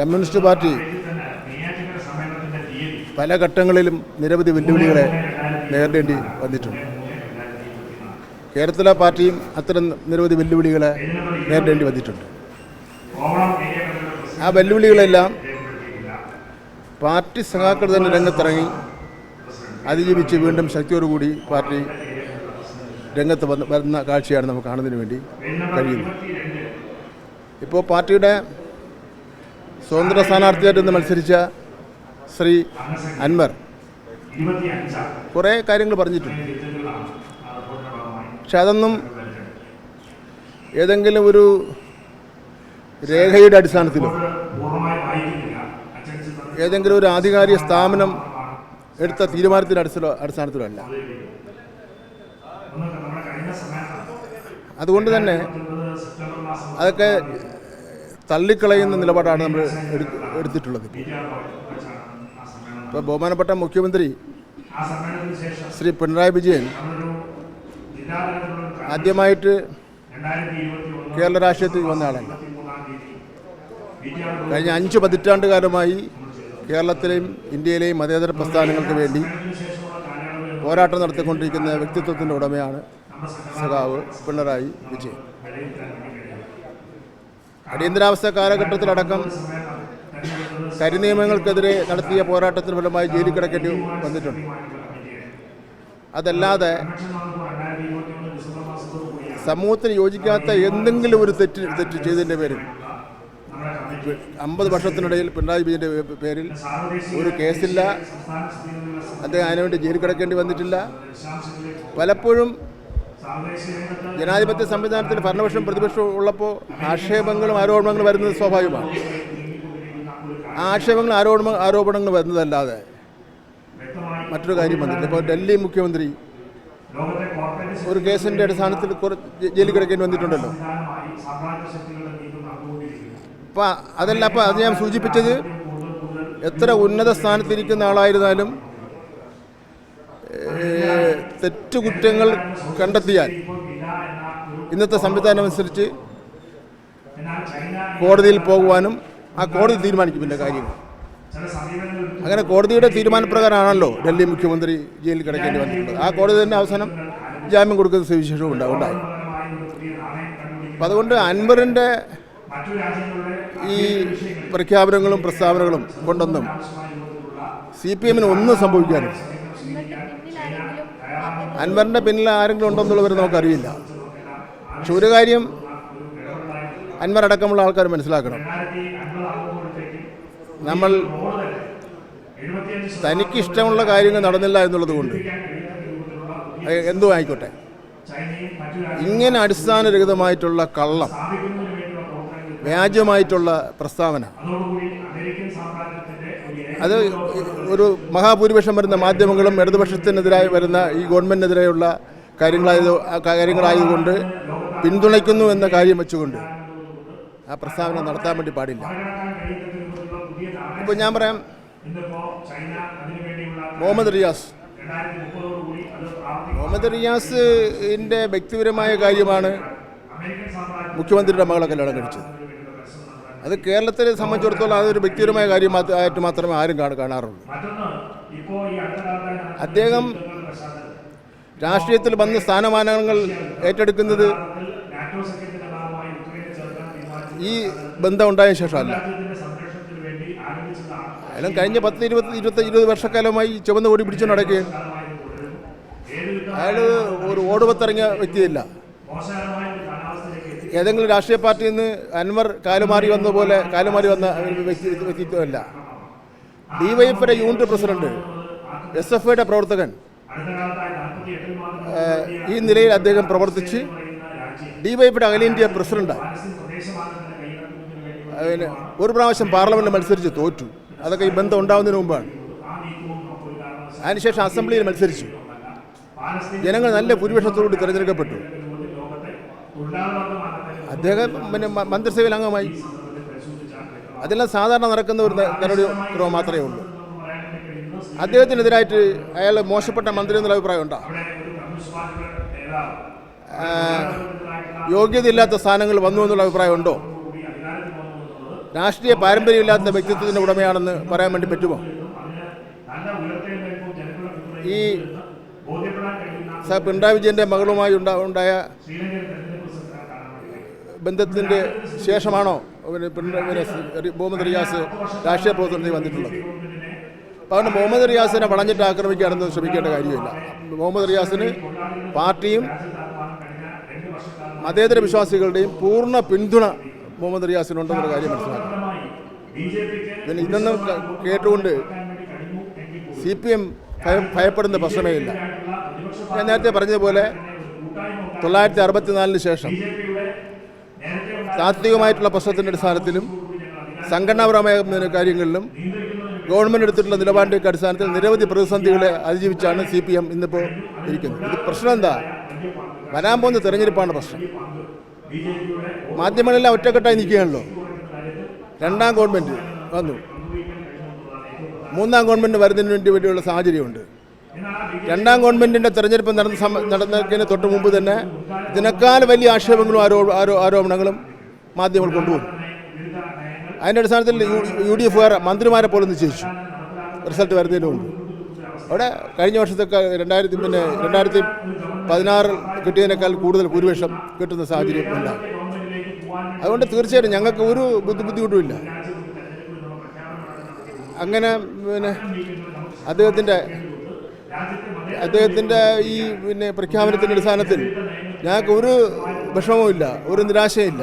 Communist party പല ഘട്ടങ്ങളിലും നിരവധി വെല്ലുവിളികളെ നേരിടേണ്ടി വന്നിട്ടുണ്ട്. കേരളത്തിലെ പാർട്ടിയും അത്തരം നിരവധി വെല്ലുവിളികളെ നേരിടേണ്ടി വന്നിട്ടുണ്ട്. ആ വെല്ലുവിളികളെല്ലാം പാർട്ടി സഖാക്കൾ തന്നെ രംഗത്തിറങ്ങി അതിജീവിച്ച് വീണ്ടും ശക്തിയോടുകൂടി പാർട്ടി രംഗത്ത് വന്ന് വരുന്ന കാഴ്ചയാണ് നമുക്ക് കാണുന്നതിന് വേണ്ടി കഴിയുന്നത്. ഇപ്പോൾ പാർട്ടിയുടെ സ്വതന്ത്ര സ്ഥാനാർത്ഥിയായിട്ട് ഇന്ന് മത്സരിച്ച ശ്രീ അൻവർ. കുറേ കാര്യങ്ങൾ പറഞ്ഞിട്ടുണ്ട്. പക്ഷെ അതൊന്നും ഏതെങ്കിലും ഒരു രേഖയുടെ അടിസ്ഥാനത്തിലോ ഏതെങ്കിലും ഒരു ആധികാരിക സ്ഥാപനം എടുത്ത തീരുമാനത്തിന്റെ അടിസ്ഥാന അടിസ്ഥാനത്തിലോ അല്ല. അതുകൊണ്ട് തന്നെ അതൊക്കെ തള്ളിക്കളയുന്ന നിലപാടാണ് നമ്മൾ എടു- എടുത്തിട്ടുള്ളത്. ഇപ്പോൾ ബഹുമാനപ്പെട്ട മുഖ്യമന്ത്രി ശ്രീ പിണറായി വിജയൻ ആദ്യമായിട്ട് കേരള രാഷ്ട്രീയത്തിൽ വന്ന ആളല്ല. കഴിഞ്ഞ അഞ്ച് പതിറ്റാണ്ട് കാലമായി കേരളത്തിലെയും ഇന്ത്യയിലെയും മതേതര പ്രസ്ഥാനങ്ങൾക്ക് വേണ്ടി പോരാട്ടം നടത്തിക്കൊണ്ടിരിക്കുന്ന വ്യക്തിത്വത്തിന്റെ ഉടമയാണ് സഖാവ് പിണറായി വിജയൻ. അടിയന്തരാവസ്ഥ കാലഘട്ടത്തിലടക്കം കരിനിയമങ്ങൾക്കെതിരെ നടത്തിയ പോരാട്ടത്തിന് ഫലമായി ജയിലിൽ കിടക്കേണ്ടി വന്നിട്ടുണ്ട്. അതല്ലാതെ സമൂഹത്തിന് യോജിക്കാത്ത എന്തെങ്കിലും ഒരു തെറ്റ് തെറ്റ് ചെയ്തതിന്റെ പേരിൽ അമ്പത് വർഷത്തിനിടയിൽ പിണറായി വിജയന്റെ പേരിൽ ഒരു കേസില്ല. അദ്ദേഹം അതിനുവേണ്ടി ജയിലിൽ കിടക്കേണ്ടി വന്നിട്ടില്ല. പലപ്പോഴും ജനാധിപത്യ സംവിധാനത്തിൽ ഭരണപക്ഷം പ്രതിപക്ഷവും ഉള്ളപ്പോൾ ആക്ഷേപങ്ങളും ആരോപണങ്ങളും വരുന്നത് സ്വാഭാവികമാണ്. ആ ആക്ഷേപങ്ങൾ ആരോപണ ആരോപണങ്ങൾ വരുന്നതല്ലാതെ മറ്റൊരു കാര്യം വന്നില്ല ഇപ്പോൾ ഡൽഹി മുഖ്യമന്ത്രി ഒരു കേസിന്റെ അടിസ്ഥാനത്തിൽ കുറച്ച് ജയിലിൽ കിടക്കേണ്ടി വന്നിട്ടുണ്ടല്ലോ. അപ്പം അതല്ല അപ്പം അത് ഞാൻ സൂചിപ്പിച്ചത് എത്ര ഉന്നത സ്ഥാനത്തിരിക്കുന്ന ആളായിരുന്നാലും തെറ്റുകുറ്റങ്ങൾ കണ്ടെത്തിയാൽ ഇന്നത്തെ സംവിധാനം അനുസരിച്ച് കോടതിയിൽ പോകുവാനും ആ കോടതി തീരുമാനിക്കും പിന്നെ കാര്യങ്ങൾ. അങ്ങനെ കോടതിയുടെ തീരുമാനപ്രകാരമാണല്ലോ ഡൽഹി മുഖ്യമന്ത്രി ജയിലിൽ കിടക്കേണ്ടി വന്നിട്ടുള്ളത്. ആ കോടതി തന്നെ അവസാനം ജാമ്യം കൊടുക്കുന്ന സുവിശേഷവും ഉണ്ടാവും ഉണ്ടായി. അപ്പം അതുകൊണ്ട് അൻവറിന്റെ ഈ പ്രഖ്യാപനങ്ങളും പ്രസ്താവനകളും കൊണ്ടൊന്നും സി പി എമ്മിന് ഒന്നും സംഭവിക്കാനില്ല. അൻവറിന്റെ പിന്നിൽ ആരെങ്കിലും ഉണ്ടെന്നുള്ളവർ നമുക്കറിയില്ല. പക്ഷെ ഒരു കാര്യം അൻവർ അടക്കമുള്ള ആൾക്കാർ മനസ്സിലാക്കണം. നമ്മൾ തനിക്കിഷ്ടമുള്ള കാര്യങ്ങൾ നടന്നില്ല എന്നുള്ളത് കൊണ്ട്. എന്തും ആയിക്കോട്ടെ. ഇങ്ങനെ അടിസ്ഥാനരഹിതമായിട്ടുള്ള കള്ളം വ്യാജമായിട്ടുള്ള പ്രസ്താവന. അത് ഒരു മഹാഭൂരിപക്ഷം വരുന്ന മാധ്യമങ്ങളും ഇടതുപക്ഷത്തിനെതിരായി വരുന്ന ഈ ഗവൺമെന്റിനെതിരെയുള്ള കാര്യങ്ങളായത് കാര്യങ്ങളായതുകൊണ്ട് പിന്തുണയ്ക്കുന്നു എന്ന കാര്യം വെച്ചുകൊണ്ട് ആ പ്രസ്താവന നടത്താൻ വേണ്ടി പാടില്ല. ഇപ്പോൾ ഞാൻ പറയാം മുഹമ്മദ് റിയാസ്. മുഹമ്മദ് റിയാസിന്റെ വ്യക്തിപരമായ കാര്യമാണ് മുഖ്യമന്ത്രിയുടെ മകളെ കല്യാണം കഴിച്ചത്. അത് കേരളത്തെ സംബന്ധിച്ചിടത്തോളം അതൊരു വ്യക്തിപരമായ കാര്യം ആയിട്ട് മാത്രമേ ആരും കാണു കാണാറുള്ളൂ. അദ്ദേഹം രാഷ്ട്രീയത്തിൽ വന്ന് സ്ഥാനമാനങ്ങൾ ഏറ്റെടുക്കുന്നത് ഈ ബന്ധം ഉണ്ടായ ശേഷമല്ല. അയാളും കഴിഞ്ഞ പത്ത് ഇരുപത്തി ഇരുപത്തി ഇരുപത് വർഷക്കാലമായി ചുവന്ന ഓടി പിടിച്ചു നടക്കുകയാണ്. അയാൾ ഒരു ഓടുപത്തിറങ്ങിയ വ്യക്തിയല്ല. ഏതെങ്കിലും രാഷ്ട്രീയ പാർട്ടിയിൽ നിന്ന് അൻവർ കാലുമാറി വന്ന പോലെ കാലുമാറി വന്ന വ്യക്തിത്വമല്ല. ഡിവൈഎഫിന്റെ യൂണിറ്റ് പ്രസിഡന്റ് എസ് എഫ് ഐയുടെ പ്രവർത്തകൻ ഈ നിലയിൽ അദ്ദേഹം പ്രവർത്തിച്ച് ഡിവൈഎഫിയുടെ അഖിലേന്ത്യ പ്രസിഡന്റായി അതിന് ഒരു പ്രാവശ്യം പാർലമെന്റിൽ മത്സരിച്ച് തോറ്റു. അതൊക്കെ ഈ ബന്ധം ഉണ്ടാവുന്നതിന് മുമ്പാണ്. അതിനുശേഷം അസംബ്ലിയിൽ മത്സരിച്ചു. ജനങ്ങൾ നല്ല ഭൂരിപക്ഷത്തോടുകൂടി തിരഞ്ഞെടുക്കപ്പെട്ടു. അദ്ദേഹം പിന്നെ മന്ത്രിസഭയിൽ അംഗമായി. അതെല്ലാം സാധാരണ നടക്കുന്ന ഒരു നടപടിക്രമം മാത്രമേ ഉള്ളൂ. അദ്ദേഹത്തിനെതിരായിട്ട് അയാൾ മോശപ്പെട്ട മന്ത്രി എന്നുള്ള അഭിപ്രായം ഉണ്ടോ? യോഗ്യതയില്ലാത്ത സ്ഥാനങ്ങൾ വന്നു എന്നുള്ള അഭിപ്രായം ഉണ്ടോ? രാഷ്ട്രീയ പാരമ്പര്യമില്ലാത്ത വ്യക്തിത്വത്തിന്റെ ഉടമയാണെന്ന് പറയാൻ വേണ്ടി പറ്റുമോ? ഈ സാർ പിണറായി വിജയന്റെ മകളുമായി ഉണ്ടാ ഉണ്ടായ ബന്ധത്തിന്റെ ശേഷമാണോ മുഹമ്മദ് റിയാസ് രാഷ്ട്രീയ പ്രവർത്തനത്തിൽ വന്നിട്ടുള്ളത്? അതുകൊണ്ട് മുഹമ്മദ് റിയാസിനെ വളഞ്ഞിട്ട് ആക്രമിക്കുകയാണെന്ന് ശ്രമിക്കേണ്ട കാര്യമില്ല. മുഹമ്മദ് റിയാസിന് പാർട്ടിയും മതേതര വിശ്വാസികളുടെയും പൂർണ പിന്തുണ മുഹമ്മദ് റിയാസിനുണ്ടെന്നുള്ള കാര്യം മനസ്സിലാക്കാം പിന്നെ ഇതൊന്നും കേട്ടുകൊണ്ട് സി പി എം ഭയപ്പെടുന്ന പ്രശ്നമേ ഇല്ല. ഞാൻ നേരത്തെ പറഞ്ഞതുപോലെ തൊള്ളായിരത്തി അറുപത്തിനാലിന് ശേഷം താത്വികമായിട്ടുള്ള പ്രശ്നത്തിന്റെ അടിസ്ഥാനത്തിലും സംഘടനാപരമായ കാര്യങ്ങളിലും ഗവൺമെന്റ് എടുത്തിട്ടുള്ള നിലപാടിന്റെ അടിസ്ഥാനത്തിൽ നിരവധി പ്രതിസന്ധികളെ അതിജീവിച്ചാണ് സി പി എം ഇന്നിപ്പോൾ ഇരിക്കുന്നത്. ഇത് പ്രശ്നം എന്താ? വരാൻ പോകുന്ന തെരഞ്ഞെടുപ്പാണ് പ്രശ്നം. മാധ്യമങ്ങളെല്ലാം ഒറ്റക്കെട്ടായി നിൽക്കുകയാണല്ലോ. രണ്ടാം ഗവൺമെന്റ് വന്നു. മൂന്നാം ഗവൺമെന്റ് വരുന്നതിന് വേണ്ടി വേണ്ടിയുള്ള സാഹചര്യമുണ്ട്. രണ്ടാം ഗവൺമെന്റിന്റെ തെരഞ്ഞെടുപ്പ് നടന്ന നടന്നതിന് തൊട്ട് മുമ്പ് തന്നെ ഇതിനേക്കാൾ വലിയ ആക്ഷേപങ്ങളും ആരോ ആരോ ആരോപണങ്ങളും മാധ്യമങ്ങൾ കൊണ്ടുപോകും അതിന്റെ അടിസ്ഥാനത്തിൽ യു ഡി എഫുകാർ മന്ത്രിമാരെ പോലും നിശ്ചയിച്ചു റിസൾട്ട് വരുന്നതിന് മുമ്പ്. അവിടെ കഴിഞ്ഞ വർഷത്തൊക്കെ രണ്ടായിരത്തി പിന്നെ രണ്ടായിരത്തി പതിനാറിൽ കിട്ടിയതിനേക്കാൾ കൂടുതൽ ഭൂരിപക്ഷം കിട്ടുന്ന സാഹചര്യം ഉണ്ടാകും അതുകൊണ്ട് തീർച്ചയായിട്ടും ഞങ്ങൾക്ക് ഒരു ബുദ്ധി ബുദ്ധിമുട്ടുമില്ല. അങ്ങനെ പിന്നെ അദ്ദേഹത്തിന്റെ അദ്ദേഹത്തിന്റെ ഈ പിന്നെ പ്രഖ്യാപനത്തിന്റെ അടിസ്ഥാനത്തിൽ ഞങ്ങൾക്ക് ഒരു വിഷമവുമില്ല ഒരു നിരാശയില്ല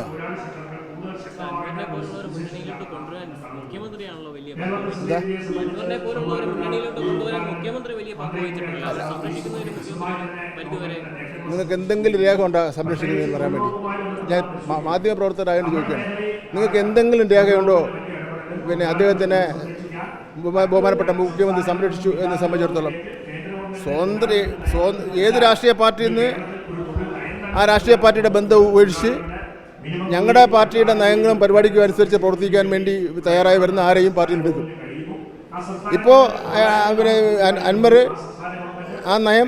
നിങ്ങൾക്ക് എന്തെങ്കിലും രേഖ ഉണ്ടോ സംരക്ഷിക്കുന്നതെന്ന് പറയാൻ വേണ്ടി? ഞാൻ മാധ്യമപ്രവർത്തകരായതുകൊണ്ട് മാധ്യമ പ്രവർത്തകരായതുകൊണ്ട് ചോദിക്കുകയാണ്. നിങ്ങൾക്ക് എന്തെങ്കിലും രേഖയുണ്ടോ? പിന്നെ അദ്ദേഹത്തിനെ ബഹുമാ- ബഹുമാനപ്പെട്ട മുഖ്യമന്ത്രി സംരക്ഷിച്ചു എന്ന് സംബന്ധിച്ചിടത്തോളം. സ്വതന്ത്ര സ്വ- ഏത് രാഷ്ട്രീയ പാർട്ടിയിൽ നിന്ന് ആ രാഷ്ട്രീയ പാർട്ടിയുടെ ബന്ധം ഉപേക്ഷിച്ച് ഞങ്ങളുടെ പാർട്ടിയുടെ നയങ്ങളും പരിപാടിക്കും അനുസരിച്ച് പ്രവർത്തിക്കാൻ വേണ്ടി തയ്യാറായി വരുന്ന ആരെയും പാർട്ടിയിൽ എടുക്കും. ഇപ്പോൾ അവരെ അൻ- അൻവർ ആ നയം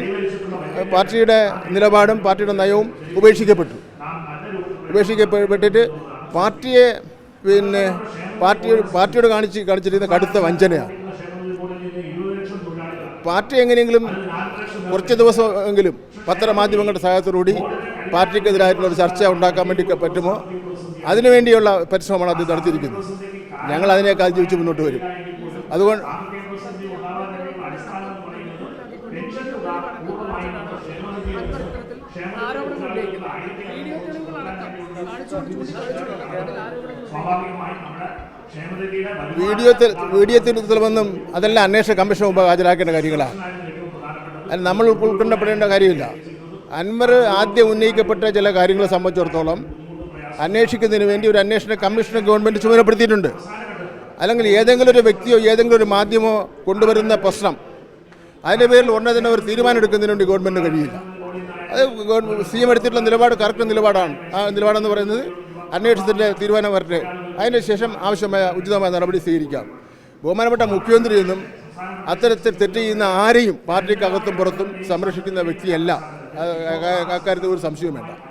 പാർട്ടിയുടെ നിലപാടും പാർട്ടിയുടെ നയവും ഉപേക്ഷിക്കപ്പെട്ടു. ഉപേക്ഷിക്കപ്പെട്ടിട്ട് പാർട്ടിയെ പിന്നെ പാർട്ടി പാർട്ടിയോട് കാണിച്ച് കാണിച്ചിരിക്കുന്ന കടുത്ത വഞ്ചനയാണ്. പാർട്ടി എങ്ങനെയെങ്കിലും കുറച്ച് ദിവസമെങ്കിലും പത്രമാധ്യമങ്ങളുടെ സഹായത്തോടുകൂടി പാർട്ടിക്കെതിരായിട്ടുള്ള ഒരു ചർച്ച ഉണ്ടാക്കാൻ വേണ്ടി പറ്റുമോ? അതിനുവേണ്ടിയുള്ള പരിശ്രമമാണ് അത് നടത്തിയിരിക്കുന്നത്. ഞങ്ങൾ അതിനേക്കാൾ ജീവിച്ച് മുന്നോട്ട് വരും. അതുകൊണ്ട് സ്വാഭാവികമായി ഉന്നയിക്കുന്നത് വീഡിയോ വീഡിയോ തെ- വീഡിയോ അതെല്ലാം അന്വേഷണ കമ്മീഷൻ മുമ്പ് ഹാജരാക്കേണ്ട കാര്യങ്ങളാണ്. അതിന് നമ്മൾ ഉൾക്കൊണ്ടപ്പെടേണ്ട കാര്യമില്ല. അൻവർ ആദ്യം ഉന്നയിക്കപ്പെട്ട ചില കാര്യങ്ങളെ സംബന്ധിച്ചിടത്തോളം അന്വേഷിക്കുന്നതിന് വേണ്ടി ഒരു അന്വേഷണ കമ്മീഷനെ ഗവൺമെന്റ് ചുമതലപ്പെടുത്തിയിട്ടുണ്ട്. അല്ലെങ്കിൽ ഏതെങ്കിലും ഒരു വ്യക്തിയോ ഏതെങ്കിലും ഒരു മാധ്യമോ കൊണ്ടുവരുന്ന പ്രശ്നം അതിന്റെ പേരിൽ ഉടനെ തന്നെ ഒരു തീരുമാനം എടുക്കുന്നതിന് വേണ്ടി ഗവൺമെന്റ് കഴിയില്ല. അത് സി എം എടുത്തിട്ടുള്ള നിലപാട് കറക്റ്റ് നിലപാടാണ്. ആ നിലപാടെന്ന് പറയുന്നത് അന്വേഷണത്തിന്റെ തീരുമാനം വരട്ടെ. അതിന് ശേഷം ആവശ്യമായ ഉചിതമായ നടപടി സ്വീകരിക്കാം. ബഹുമാനപ്പെട്ട മുഖ്യമന്ത്രി എന്നും അത്തരത്തിൽ തെറ്റ് ചെയ്യുന്ന ആരെയും പാർട്ടിക്കകത്തും പുറത്തും സംരക്ഷിക്കുന്ന വ്യക്തിയല്ല. അക്കാര്യത്തിൽ ഒരു സംശയവും വേണ്ട